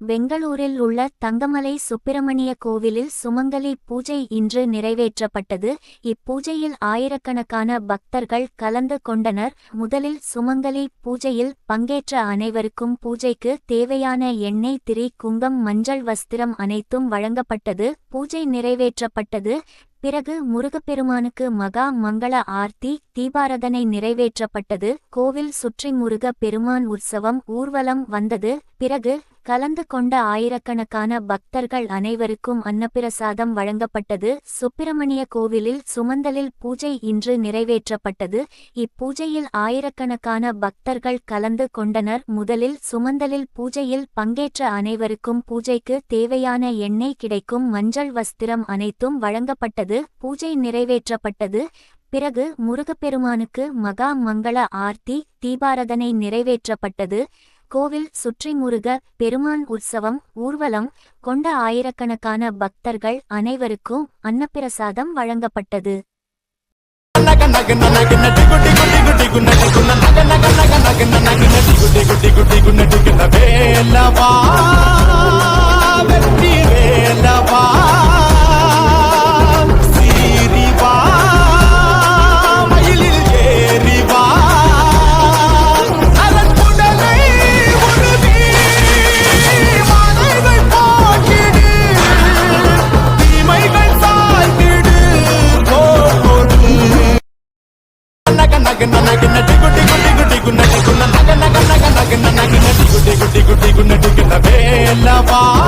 பெங்களூரில் உள்ள தங்கமலை சுப்பிரமணிய கோவிலில் சுமங்கலி பூஜை இன்று நிறைவேற்றப்பட்டது. இப்பூஜையில் ஆயிரக்கணக்கான பக்தர்கள் கலந்து கொண்டனர். முதலில் சுமங்கலி பூஜையில் பங்கேற்ற அனைவருக்கும் பூஜைக்கு தேவையான எண்ணெய் திரி குங்கம் மஞ்சள் வஸ்திரம் அனைத்தும் வழங்கப்பட்டது. பூஜை நிறைவேற்றப்பட்டது. பிறகு முருகப்பெருமானுக்கு மகா மங்கள ஆர்த்தி தீபாரதனை நிறைவேற்றப்பட்டது. கோவில் சுற்றி முருக பெருமான் உற்சவம் ஊர்வலம் வந்தது. பிறகு கலந்து கொண்ட ஆயிரக்கணக்கான பக்தர்கள் அனைவருக்கும் அன்னப்பிரசாதம் வழங்கப்பட்டது. சுப்பிரமணிய கோவிலில் சுமந்தலில் பூஜை இன்று நிறைவேற்றப்பட்டது. இப்பூஜையில் ஆயிரக்கணக்கான பக்தர்கள் கலந்து கொண்டனர். முதலில் சுமந்தலில் பூஜையில் பங்கேற்ற அனைவருக்கும் பூஜைக்கு தேவையான எண்ணெய் கிடைக்கும் மஞ்சள் வஸ்திரம் அனைத்தும் வழங்கப்பட்டது. பூஜை நிறைவேற்றப்பட்டது. பிறகு முருகப்பெருமானுக்கு மகா மங்கள ஆர்த்தி தீபாரதனை நிறைவேற்றப்பட்டது. கோவில் சுற்றி முருக பெருமான் உற்சவம் ஊர்வலம் கொண்ட ஆயிரக்கணக்கான பக்தர்கள் அனைவருக்கும் அன்னப்பிரசாதம் வழங்கப்பட்டது. నగ செல்லவா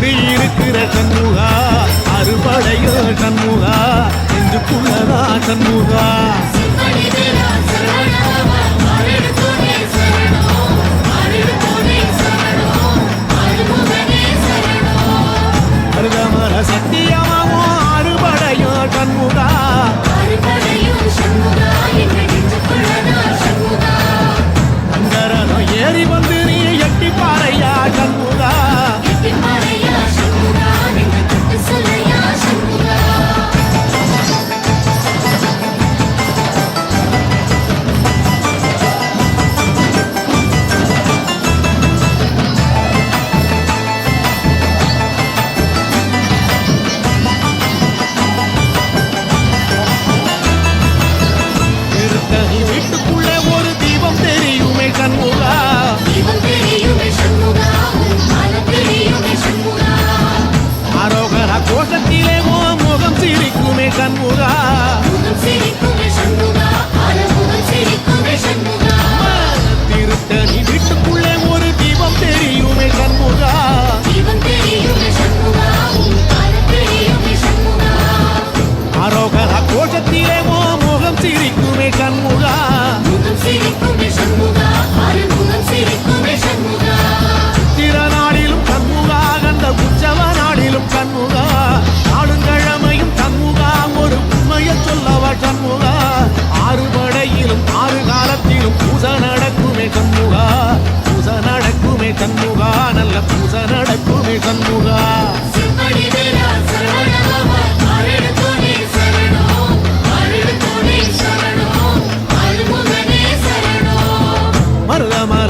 நரப்புல குடியிருக்கிற சண்முகா அறுபடையோ சண்முகா நெஞ்சுக்குள்ளதா சண்முகா.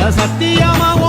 மருதமர